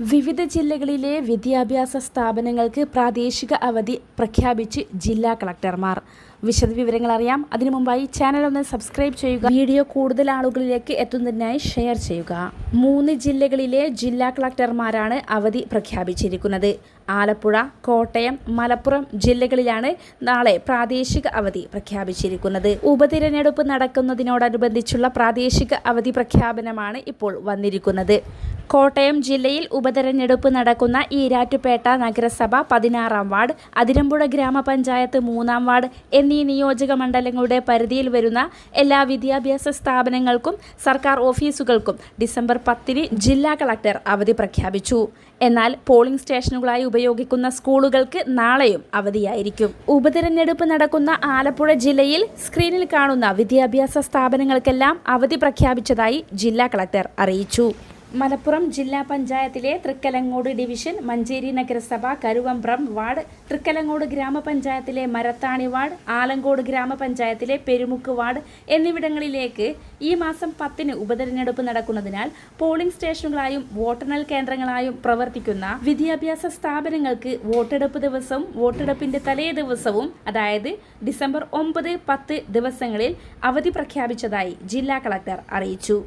വിവിധ ജില്ലകളിലെ വിദ്യാഭ്യാസ സ്ഥാപനങ്ങൾക്ക് പ്രാദേശിക അവധി പ്രഖ്യാപിച്ച് ജില്ലാ കളക്ടർമാർ. വിശദ വിവരങ്ങൾ അറിയാം. അതിനു മുമ്പായി ചാനൽ ഒന്ന് സബ്സ്ക്രൈബ് ചെയ്യുക. വീഡിയോ കൂടുതൽ ആളുകളിലേക്ക് എത്തുന്നതിനായി ഷെയർ ചെയ്യുക. മൂന്ന് ജില്ലകളിലെ ജില്ലാ കളക്ടർമാരാണ് അവധി പ്രഖ്യാപിച്ചിരിക്കുന്നത്. ആലപ്പുഴ കോട്ടയം മലപ്പുറം ജില്ലകളിലാണ് നാളെ പ്രാദേശിക അവധി പ്രഖ്യാപിച്ചിരിക്കുന്നത്. ഉപതിരഞ്ഞെടുപ്പ് നടക്കുന്നതിനോടനുബന്ധിച്ചുള്ള പ്രാദേശിക അവധി പ്രഖ്യാപനമാണ് ഇപ്പോൾ വന്നിരിക്കുന്നത്. കോട്ടയം ജില്ലയിൽ ഉപതെരഞ്ഞെടുപ്പ് നടക്കുന്ന ഈരാറ്റുപേട്ട നഗരസഭ പതിനാറാം വാർഡ് അതിരമ്പുഴ ഗ്രാമപഞ്ചായത്ത് മൂന്നാം വാർഡ് എന്നീ നിയോജക മണ്ഡലങ്ങളുടെ പരിധിയിൽ വരുന്ന എല്ലാ വിദ്യാഭ്യാസ സ്ഥാപനങ്ങൾക്കും സർക്കാർ ഓഫീസുകൾക്കും ഡിസംബർ പത്തിന് ജില്ലാ കളക്ടർ അവധി പ്രഖ്യാപിച്ചു. എന്നാൽ പോളിംഗ് സ്റ്റേഷനുകളായി ഉപയോഗിക്കുന്ന സ്കൂളുകൾക്ക് നാളെയും അവധിയായിരിക്കും. ഉപതെരഞ്ഞെടുപ്പ് നടക്കുന്ന ആലപ്പുഴ ജില്ലയിൽ സ്ക്രീനിൽ കാണുന്ന വിദ്യാഭ്യാസ സ്ഥാപനങ്ങൾക്കെല്ലാം അവധി പ്രഖ്യാപിച്ചതായി ജില്ലാ കളക്ടർ അറിയിച്ചു. മലപ്പുറം ജില്ലാ പഞ്ചായത്തിലെ തൃക്കലങ്ങോട് ഡിവിഷൻ മഞ്ചേരി നഗരസഭ കരുവമ്പ്രം വാർഡ് തൃക്കലങ്ങോട് ഗ്രാമപഞ്ചായത്തിലെ മരത്താണി വാർഡ് ആലങ്കോട് ഗ്രാമപഞ്ചായത്തിലെ പെരുമുക്ക് വാർഡ് എന്നിവിടങ്ങളിലേക്ക് ഈ മാസം പത്തിന് ഉപതെരഞ്ഞെടുപ്പ് നടക്കുന്നതിനാൽ പോളിംഗ് സ്റ്റേഷനുകളായും വോട്ടെണ്ണൽ കേന്ദ്രങ്ങളായും പ്രവർത്തിക്കുന്ന വിദ്യാഭ്യാസ സ്ഥാപനങ്ങൾക്ക് വോട്ടെടുപ്പ് ദിവസവും വോട്ടെടുപ്പിന്റെ തലേ ദിവസവും അതായത് ഡിസംബർ ഒമ്പത് പത്ത് ദിവസങ്ങളിൽ അവധി പ്രഖ്യാപിച്ചതായി ജില്ലാ കളക്ടർ അറിയിച്ചു.